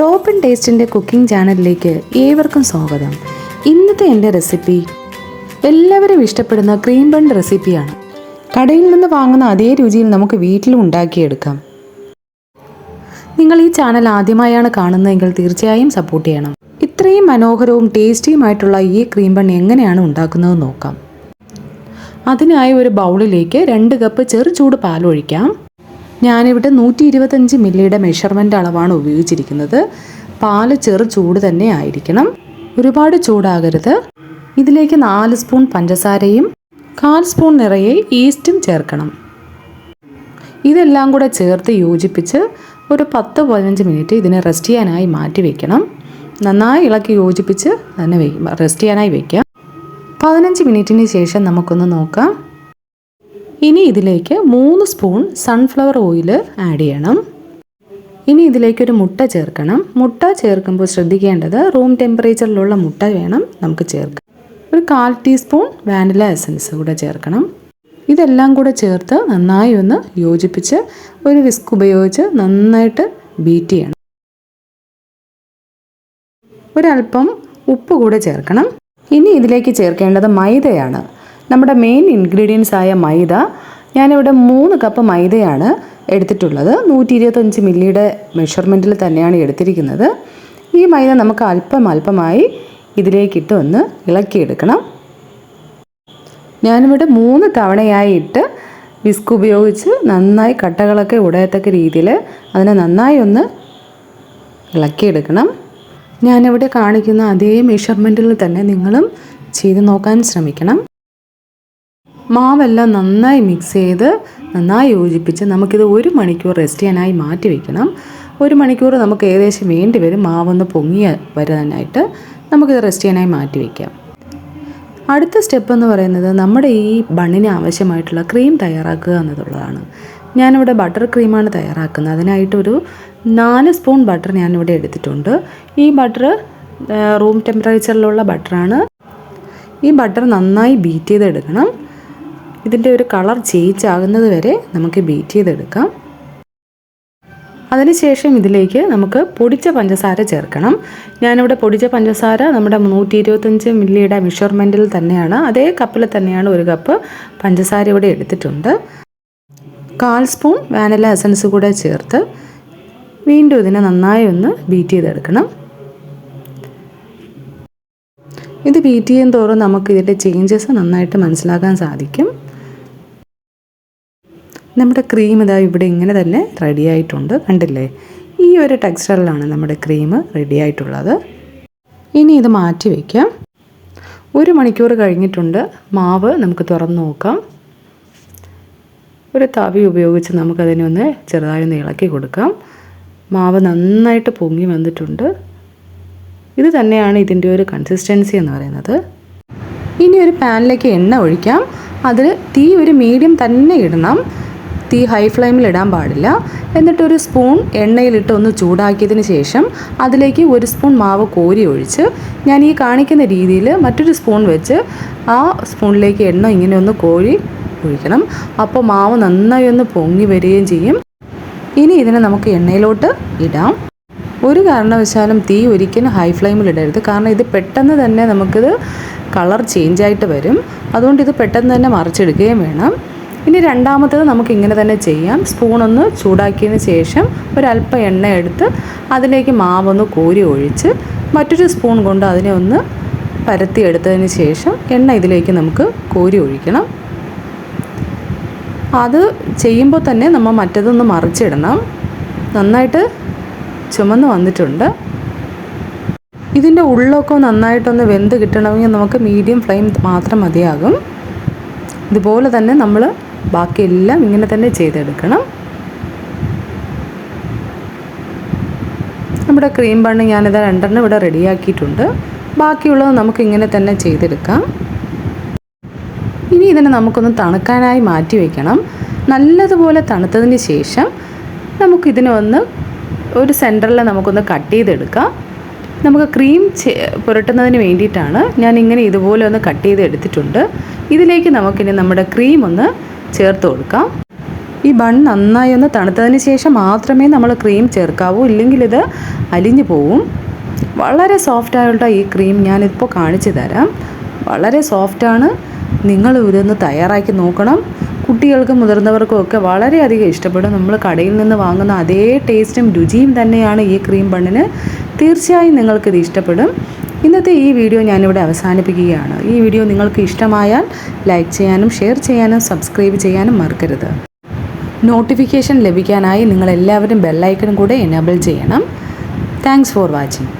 Top and ടേസ്റ്റിന്റെ cooking ചാനലിലേക്ക് ഏവർക്കും സ്വാഗതം. ഇന്നത്തെ എന്റെ റെസിപ്പി എല്ലാവരും ഇഷ്ടപ്പെടുന്ന ക്രീം ബൺ റെസിപ്പിയാണ് കടയിൽ നിന്ന് വാങ്ങുന്ന അതേ രുചിയിൽ നമുക്ക് വീട്ടിലും ഉണ്ടാക്കിയെടുക്കാം. നിങ്ങൾ ഈ ചാനൽ ആദ്യമായാണ് കാണുന്നതെങ്കിൽ തീർച്ചയായും സപ്പോർട്ട് ചെയ്യണം. ഇത്രയും മനോഹരവും ടേസ്റ്റിയുമായിട്ടുള്ള ഈ ക്രീം ബൺ എങ്ങനെയാണ് ഉണ്ടാക്കുന്നത് നോക്കാം. അതിനായി ഒരു ബൗളിലേക്ക് രണ്ട് കപ്പ് ചെറു ചൂട് പാൽ ഒഴിക്കാം. ഞാനിവിടെ നൂറ്റി ഇരുപത്തഞ്ച് മില്ലിയുടെ മെഷർമെന്റ് അളവാണ് ഉപയോഗിച്ചിരിക്കുന്നത്. പാൽ ചെറു ചൂട് തന്നെ ആയിരിക്കണം. ഒരുപാട് ചൂടാകരുത്. ഇതിലേക്ക് നാല് സ്പൂൺ പഞ്ചസാരയും കാൽ സ്പൂൺ നിറയെ ഈസ്റ്റും ചേർക്കണം. ഇതെല്ലാം കൂടെ ചേർത്ത് യോജിപ്പിച്ച് ഒരു പത്ത് പതിനഞ്ച് മിനിറ്റ് ഇതിനെ റെസ്റ്റ് ചെയ്യാനായി മാറ്റി വെക്കണം. നന്നായി ഇളക്കി യോജിപ്പിച്ച് തന്നെ റെസ്റ്റ് ചെയ്യാനായി വയ്ക്കാം പതിനഞ്ച് മിനിറ്റിന് ശേഷം നമുക്കൊന്ന് നോക്കാം. ഇനി ഇതിലേക്ക് മൂന്ന് സ്പൂൺ സൺഫ്ലവർ ഓയിൽ ആഡ് ചെയ്യണം. ഇനി ഇതിലേക്കൊരു മുട്ട ചേർക്കണം. മുട്ട ചേർക്കുമ്പോൾ ശ്രദ്ധിക്കേണ്ടത് റൂം ടെമ്പറേച്ചറിലുള്ള മുട്ട വേണം നമുക്ക് ചേർക്കാം ഒരു കാൽ ടീസ്പൂൺ വാനില എസൻസ് കൂടെ ചേർക്കണം. ഇതെല്ലാം കൂടെ ചേർത്ത് നന്നായി ഒന്ന് യോജിപ്പിച്ച് ഒരു വിസ്ക് ഉപയോഗിച്ച് നന്നായിട്ട് ബീറ്റ് ചെയ്യണം. ഒരല്പം ഉപ്പ് കൂടെ ചേർക്കണം. ഇനി ഇതിലേക്ക് ചേർക്കേണ്ടത് മൈദയാണ്. നമ്മുടെ മെയിൻ ഇൻഗ്രീഡിയൻസ് ആയ മൈദ ഞാനിവിടെ മൂന്ന് കപ്പ് മൈദയാണ് എടുത്തിട്ടുള്ളത്. നൂറ്റി ഇരുപത്തഞ്ച് മില്ലിയുടെ മെഷർമെന്റിൽ തന്നെയാണ് എടുത്തിരിക്കുന്നത്. ഈ മൈദ നമുക്ക് അല്പം അല്പമായി ഇതിലേക്കിട്ട് ഒന്ന് ഇളക്കിയെടുക്കണം. ഞാനിവിടെ മൂന്ന് തവണയായി ഇട്ട് വിസ്ക് ഉപയോഗിച്ച് നന്നായി കട്ടകളൊക്കെ ഉടയത്തക്ക രീതിയിൽ അതിനെ നന്നായി ഒന്ന് ഇളക്കിയെടുക്കണം. ഞാനിവിടെ കാണിക്കുന്ന അതേ മെഷർമെന്റിൽ തന്നെ നിങ്ങളും ചെയ്ത് നോക്കാൻ ശ്രമിക്കണം. മാവെല്ലാം നന്നായി മിക്സ് ചെയ്ത് നന്നായി യോജിപ്പിച്ച് നമുക്കിത് ഒരു മണിക്കൂർ റെസ്റ്റ് ചെയ്യാനായി മാറ്റി വയ്ക്കണം ഒരു മണിക്കൂർ നമുക്ക് ഏകദേശം വേണ്ടി വരും. മാവൊന്ന് പൊങ്ങി വരാനായിട്ട് നമുക്കിത് റെസ്റ്റ് ചെയ്യാനായി മാറ്റി വയ്ക്കാം അടുത്ത സ്റ്റെപ്പ് എന്ന് പറയുന്നത് നമ്മുടെ ഈ ബണ്ണിന് ആവശ്യമായിട്ടുള്ള ക്രീം തയ്യാറാക്കുക എന്നതുള്ളതാണ് ഞാനിവിടെ ബട്ടർ ക്രീമാണ് തയ്യാറാക്കുന്നത്. അതിനായിട്ടൊരു നാല് സ്പൂൺ ബട്ടർ ഞാനിവിടെ എടുത്തിട്ടുണ്ട്. ഈ ബട്ടർ റൂം ടെമ്പറേച്ചറിലുള്ള ബട്ടറാണ് ഈ ബട്ടർ നന്നായി ബീറ്റ് ചെയ്തെടുക്കണം. ഇതിന്റെ ഒരു കളർ ചേഞ്ച് വരെ നമുക്ക് ബീറ്റ് ചെയ്തെടുക്കാം. അതിനുശേഷം ഇതിലേക്ക് നമുക്ക് പൊടിച്ച പഞ്ചസാര ചേർക്കണം. ഞാനിവിടെ പൊടിച്ച പഞ്ചസാര നമ്മുടെ നൂറ്റി ഇരുപത്തഞ്ച് മില്ലിയുടെ മെഷർമെന്റിൽ തന്നെയാണ്. അതേ കപ്പിൽ തന്നെയാണ് ഒരു കപ്പ് പഞ്ചസാര ഇവിടെ എടുത്തിട്ടുണ്ട്. കാൽ സ്പൂൺ വാനില എസൻസ് കൂടെ ചേർത്ത് വീണ്ടും ഇതിനെ നന്നായി ഒന്ന് ബീറ്റ് ചെയ്തെടുക്കണം. ഇത് ബീറ്റ് ചെയ്യും തോറും നമുക്ക് ഇതിന്റെ ചേഞ്ചസ് നന്നായിട്ട് മനസ്സിലാക്കാൻ സാധിക്കും. നമ്മുടെ ക്രീം ഇതാ ഇവിടെ ഇങ്ങനെ തന്നെ റെഡി ആയിട്ടുണ്ട്. കണ്ടില്ലേ? ഈ ഒരു ടെക്സ്ചറിലാണ് നമ്മുടെ ക്രീം റെഡി ആയിട്ടുള്ളത്. ഇനി ഇത് മാറ്റി വയ്ക്കാം ഒരു മണിക്കൂർ കഴിഞ്ഞിട്ടുണ്ട്. മാവ് നമുക്ക് തുറന്ന് നോക്കാം. ഒരു തവി ഉപയോഗിച്ച് നമുക്കതിനെ ഒന്ന് ചെറുതായി ഒന്ന് ഇളക്കി കൊടുക്കാം. മാവ് നന്നായിട്ട് പൊങ്ങി വന്നിട്ടുണ്ട്. ഇത് തന്നെയാണ് ഇതിന്റെ ഒരു കൺസിസ്റ്റൻസി എന്ന് പറയുന്നത്. ഇനി ഒരു പാനിലേക്ക് എണ്ണ ഒഴിക്കാം. അതിൽ തീ ഒരു മീഡിയം തന്നെ ഇടണം. തീ ഹൈ ഫ്ലെയിമിൽ ഇടാൻ പാടില്ല. എന്നിട്ടൊരു സ്പൂൺ എണ്ണയിലിട്ട് ഒന്ന് ചൂടാക്കിയതിന് ശേഷം അതിലേക്ക് ഒരു സ്പൂൺ മാവ് കോരി ഒഴിച്ച് ഞാൻ ഈ കാണിക്കുന്ന രീതിയിൽ മറ്റൊരു സ്പൂൺ വെച്ച് ആ സ്പൂണിലേക്ക് എണ്ണ ഇങ്ങനെ ഒന്ന് കോരി ഒഴിക്കണം. അപ്പോൾ മാവ് നന്നായി ഒന്ന് പൊങ്ങി വരികയും ചെയ്യും. ഇനി ഇതിനെ നമുക്ക് എണ്ണയിലോട്ട് ഇടാം. ഒരു കാരണവശാലും തീ ഒരിക്കലും ഹൈ ഫ്ലെയിമിൽ ഇടരുത്. കാരണം ഇത് പെട്ടെന്ന് തന്നെ നമുക്കിത് കളർ ചേഞ്ച് ആയിട്ട് വരും. അതുകൊണ്ട് ഇത് പെട്ടെന്ന് തന്നെ മറിച്ചെടുക്കുകയും വേണം. ഇനി രണ്ടാമത്തേത് നമുക്ക് ഇങ്ങനെ തന്നെ ചെയ്യാം. സ്പൂണൊന്ന് ചൂടാക്കിയതിന് ശേഷം ഒരല്പം എണ്ണ എടുത്ത് അതിലേക്ക് മാവൊന്ന് കോരി ഒഴിച്ച് മറ്റൊരു സ്പൂൺ കൊണ്ട് അതിനെ ഒന്ന് പരത്തി എടുത്തതിന് ശേഷം എണ്ണ ഇതിലേക്ക് നമുക്ക് കോരി ഒഴിക്കണം. അത് ചെയ്യുമ്പോൾ തന്നെ നമ്മൾ മറ്റതൊന്ന് മറിച്ചിടണം. നന്നായിട്ട് ചുമന്ന് വന്നിട്ടുണ്ട്. ഇതിന്റെ ഉള്ളൊക്കെ നന്നായിട്ടൊന്ന് വെന്ത് കിട്ടണമെങ്കിൽ നമുക്ക് മീഡിയം ഫ്ലെയിം മാത്രം മതിയാകും. ഇതുപോലെ തന്നെ നമ്മൾ ബാക്കിയെല്ലാം ഇങ്ങനെ തന്നെ ചെയ്തെടുക്കണം. നമ്മുടെ ക്രീം ബണ്ണ് ഞാനിത് രണ്ടെണ്ണം ഇവിടെ റെഡിയാക്കിയിട്ടുണ്ട്. ബാക്കിയുള്ളത് നമുക്ക് ഇങ്ങനെ തന്നെ ചെയ്തെടുക്കാം. ഇനി ഇതിനെ നമുക്കൊന്ന് തണുക്കാനായി മാറ്റി വയ്ക്കണം നല്ലതുപോലെ തണുത്തതിന് ശേഷം നമുക്കിതിനെ ഒന്ന് ഒരു സെന്ററിൽ നമുക്കൊന്ന് കട്ട് ചെയ്തെടുക്കാം. നമുക്ക് ക്രീം പുരട്ടുന്നതിന് വേണ്ടിയിട്ടാണ് ഞാൻ ഇങ്ങനെ ഇതുപോലെ ഒന്ന് കട്ട് ചെയ്ത് എടുത്തിട്ടുണ്ട് ഇതിലേക്ക് നമുക്കിനി നമ്മുടെ ക്രീം ഒന്ന് ചേർത്ത് കൊടുക്കാം. ഈ ബൺ നന്നായി ഒന്ന് തണുത്തതിന് ശേഷം മാത്രമേ നമ്മൾ ക്രീം ചേർക്കാവൂ. ഇല്ലെങ്കിൽ ഇത് അലിഞ്ഞു പോവും. വളരെ സോഫ്റ്റ് ആയുള്ള ഈ ക്രീം ഞാനിപ്പോൾ കാണിച്ചു തരാം. വളരെ സോഫ്റ്റാണ് നിങ്ങൾ ഇതൊന്ന് തയ്യാറാക്കി നോക്കണം. കുട്ടികൾക്കും മുതിർന്നവർക്കും ഒക്കെ വളരെയധികം ഇഷ്ടപ്പെടും. നമ്മൾ കടയിൽ നിന്ന് വാങ്ങുന്ന അതേ ടേസ്റ്റും രുചിയും തന്നെയാണ് ഈ ക്രീം ബണ്ണിന്. തീർച്ചയായും നിങ്ങൾക്കിത് ഇഷ്ടപ്പെടും. ഇന്നത്തെ ഈ വീഡിയോ ഞാനിവിടെ അവസാനിപ്പിക്കുകയാണ്. ഈ വീഡിയോ നിങ്ങൾക്ക് ഇഷ്ടമായാൽ ലൈക്ക് ചെയ്യാനും ഷെയർ ചെയ്യാനും സബ്സ്ക്രൈബ് ചെയ്യാനും മറക്കരുത്. നോട്ടിഫിക്കേഷൻ ലഭിക്കാനായി നിങ്ങളെല്ലാവരും ബെല്ലൈക്കൺ കൂടെ എനേബിൾ ചെയ്യണം. Thanks for watching.